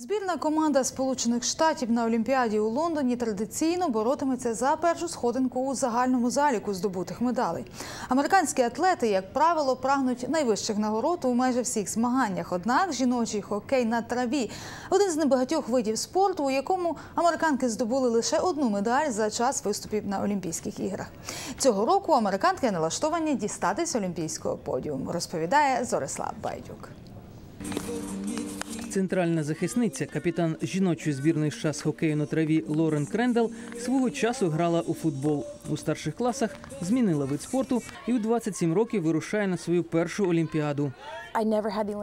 Збірна команда Сполучених Штатів на Олімпіаді у Лондоні традиційно боротиметься за першу сходинку у загальному заліку здобутих медалей. Американські атлети, як правило, прагнуть найвищих нагород у майже всіх змаганнях. Однак жіночий хокей на траві один з небагатьох видів спорту, у якому американки здобули лише одну медаль за час виступів на Олімпійських іграх. Цього року американки налаштовані дістатись олімпійського подіуму, розповідає Зорислав Байдюк. Центральна захисниця, капітан жіночої збірної США з хокею на траві Лорен Крендел свого часу грала у футбол. У старших класах змінила вид спорту і у 27 років вирушає на свою першу олімпіаду.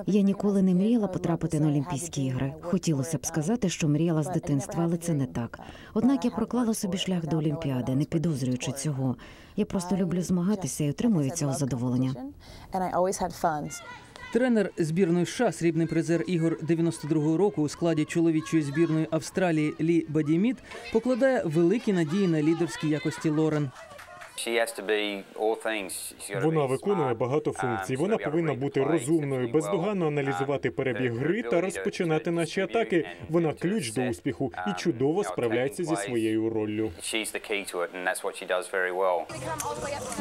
Я ніколи не мріяла потрапити на Олімпійські ігри. Хотілося б сказати, що мріяла з дитинства, але це не так. Однак я проклала собі шлях до Олімпіади, не підозрюючи цього. Я просто люблю змагатися і отримую від цього задоволення. Тренер збірної США, срібний призер ігор 92-го року у складі чоловічої збірної Австралії Лі Бадіміт покладає великі надії на лідерські якості Лорен. Вона виконує багато функцій. Вона повинна бути розумною, бездоганно аналізувати перебіг гри та розпочинати наші атаки. Вона ключ до успіху і чудово справляється зі своєю роллю.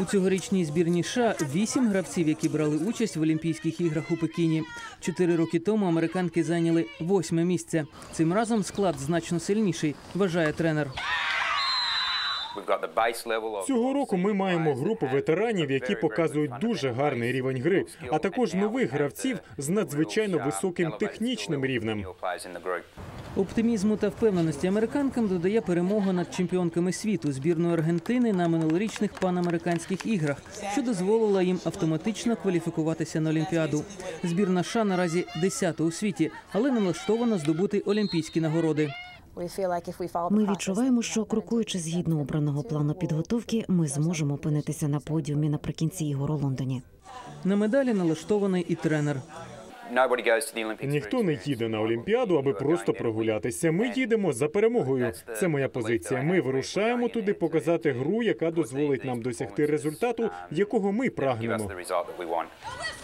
У цьогорічній збірній США вісім гравців, які брали участь в Олімпійських іграх у Пекіні. Чотири роки тому американки зайняли восьме місце. Цим разом склад значно сильніший, вважає тренер. Цього року ми маємо групу ветеранів, які показують дуже гарний рівень гри, а також нових гравців з надзвичайно високим технічним рівнем. Оптимізму та впевненості американкам додає перемога над чемпіонками світу збірної Аргентини на минулорічних панамериканських іграх, що дозволила їм автоматично кваліфікуватися на Олімпіаду. Збірна США наразі 10 у світі, але налаштована здобути олімпійські нагороди. Ми відчуваємо, що крокуючи згідно обраного плану підготовки, ми зможемо опинитися на подіумі наприкінці ігор у Лондоні. На медалі налаштований і тренер. Ніхто не їде на Олімпіаду, аби просто прогулятися. Ми їдемо за перемогою. Це моя позиція. Ми вирушаємо туди показати гру, яка дозволить нам досягти результату, якого ми прагнемо.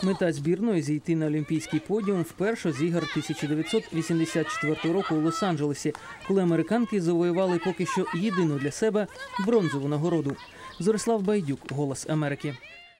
Мета збірної зійти на олімпійський подіум вперше з ігор 1984 року у Лос-Анджелесі, коли американки завоювали поки що єдину для себе бронзову нагороду. Зорислав Байдюк, Голос Америки.